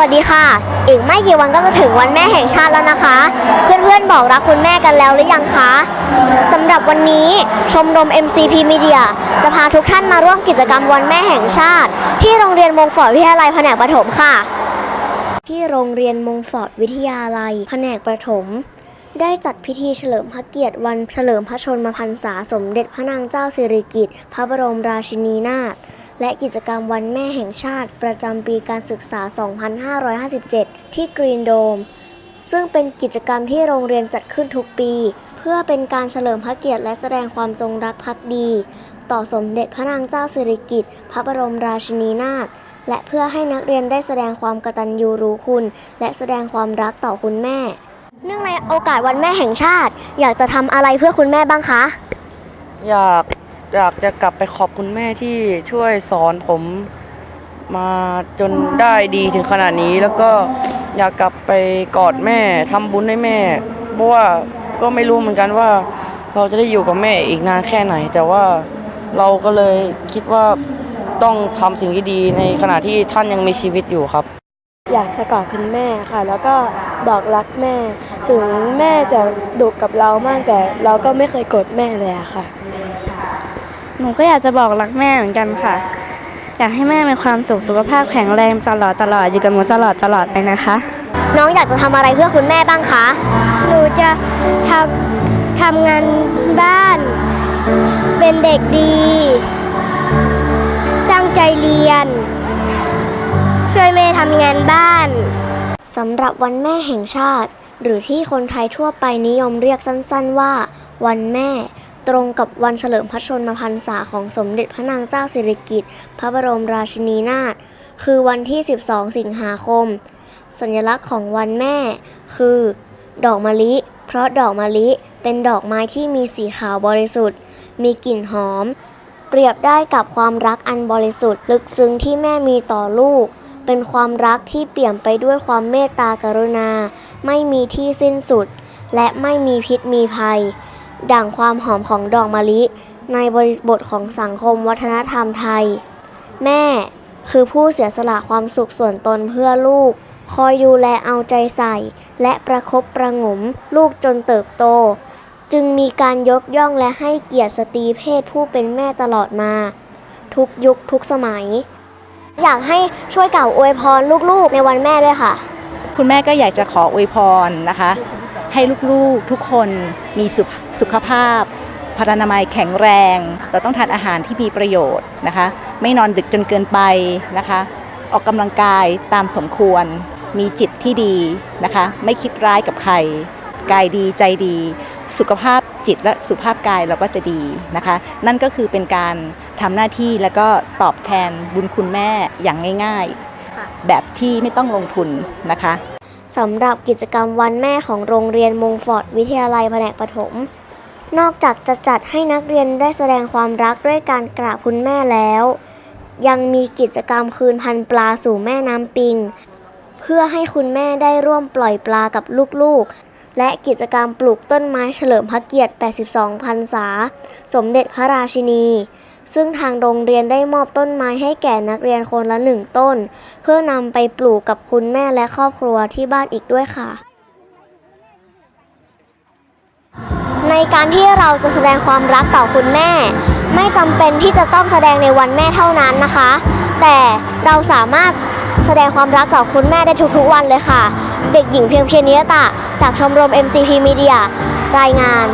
วัสดีค่ะ อีกไม่กี่วันก็จะถึงวันแม่แห่งชาติแล้วนะคะ เพื่อนๆบอกรักคุณแม่กันแล้วหรือยังคะสำหรับวันนี้ชมรม MCP Media จะพาทุกท่านมาร่วมกิจกรรมวันแม่แห่งชาติ ที่โรงเรียนมงฟอร์ดวิทยาลัยแผนกประถมค่ะ ที่โรงเรียนมงฟอร์ดวิทยาลัยแผนกประถม ได้จัดพิธีเฉลิมพระเกียรติวันเฉลิมพระชนมพรรษาสมเด็จพระนางเจ้าสิริกิติ์พระบรมราชินีนาถ และกิจกรรมวันแม่แห่งชาติประจำปีการศึกษา 2557 ที่กรีนโดม ซึ่งเป็นกิจกรรมที่โรงเรียนจัดขึ้นทุกปี เพื่อเป็นการเฉลิมพระเกียรติและแสดงความจงรักภักดี ต่อสมเด็จพระนางเจ้าสิริกิติ์พระบรมราชินีนาถและเพื่อให้นักเรียนได้แสดงความกตัญญูรู้คุณ และแสดงความรักต่อคุณแม่ เนื่องในโอกาสวันแม่แห่งชาติ อยากจะทำอะไรเพื่อคุณแม่บ้างคะ อยาก อยากจะกลับไปขอบคุณแม่ที่ช่วยสอนผมมาจนได้ดีถึงขนาดนี้ แล้วก็อยากกลับไปกอดแม่ทำบุญให้แม่ เพราะว่าก็ไม่รู้เหมือนกันว่า เราจะได้อยู่กับแม่อีกนานแค่ไหน แต่ว่าเราก็เลยคิดว่าต้องทำสิ่งที่ดีในขณะที่ท่านยังมีชีวิตอยู่ครับ อยากจะกอดคุณแม่ค่ะ แล้วก็บอกรักแม่ ถึงแม่จะดุกับเรามากแต่เราก็ไม่เคยโกรธแม่เลยอะค่ะ หนูก็อยากจะบอกรักแม่เหมือนกันค่ะ อยากให้แม่มีความสุขสุขภาพแข็งแรงตลอดตลอดอยู่กับหนูตลอดตลอดไปนะคะ น้องอยากจะทำอะไรเพื่อคุณแม่บ้างคะ หนูจะทำทำงานบ้าน เป็นเด็กดี ตั้งใจเรียน ช่วยแม่ทำงานบ้าน สำหรับวันแม่แห่งชาติ หรือที่คนไทยทั่วไปนิยมเรียกสั้นๆว่า วันแม่ ตรงกับวันเฉลิมพระชนมพรรษาของสมเด็จพระนางเจ้าสิริกิติ์พระบรมราชินีนาถคือวันที่ 12 สิงหาคม สัญลักษณ์ของวันแม่ คือ ดอกมะลิ เพราะดอกมะลิเป็นดอกไม้ที่มีสีขาวบริสุทธิ์ มีกลิ่นหอม เปรียบได้กับความรักอันบริสุทธิ์ ลึกซึ้งที่แม่มีต่อลูก เป็นความรักที่เปี่ยมไปด้วยความเมตตากรุณา ไม่มีที่สิ้นสุด และไม่มีพิษมีภัย ดั่งความหอมของดอกมะลิ ในบริบทของสังคมวัฒนธรรมไทย แม่คือผู้เสียสละความสุขส่วนตนเพื่อลูก คอยดูแลเอาใจใส่ และประคบประงมลูกจนเติบโต จึงมีการยกย่องและให้เกียรติสตรีเพศผู้เป็นแม่ตลอดมา ทุกยุคทุกสมัย อยากให้ช่วยเก่าอวยพรลูกๆ ในวันแม่ด้วยค่ะ คุณแม่ก็อยากจะขออวยพรนะคะ ให้ลูกๆทุกคนมีสุขสุขภาพพลานามัยแข็งแรง เราต้องทานอาหารที่มีประโยชน์นะคะ ไม่นอนดึกจนเกินไปนะคะ ออกกำลังกายตามสมควร มีจิตที่ดีนะคะ ไม่คิดร้ายกับใคร กายดีใจดี สุขภาพจิตและสุขภาพกายเราก็จะดีนะคะ นั่นก็คือเป็นการทำหน้าที่แล้วก็ตอบแทนบุญคุณแม่อย่างง่ายค่ะๆแบบที่ไม่ต้องลงทุนนะคะ สำหรับกิจกรรมวันแม่ของโรงเรียนมงฟอร์ดวิทยาลัยแผนกประถมนอกจากจะจัดให้นักเรียนได้แสดงความรักด้วยการกราบคุณแม่แล้ว ยังมีกิจกรรมคืนพันปลาสู่แม่น้ำปิง เพื่อให้คุณแม่ได้ร่วมปล่อยปลากับลูกๆ และกิจกรรมปลูกต้นไม้เฉลิมพระเกียรติ 82 พรรษา สมเด็จพระราชินี ซึ่งทางโรงเรียนได้มอบต้นไม้ให้แก่นักเรียนคนละหนึ่งต้น เพื่อนำไปปลูกกับคุณแม่และครอบครัวที่บ้านอีกด้วยค่ะ ในการที่เราจะแสดงความรักต่อคุณแม่ ไม่จำเป็นที่จะต้องแสดงในวันแม่เท่านั้นนะคะ แต่เราสามารถแสดงความรักต่อคุณแม่ได้ทุกๆวันเลยค่ะ เด็กหญิงเพียงเพียรนิยตะ จากชมรม MCP Media รายงาน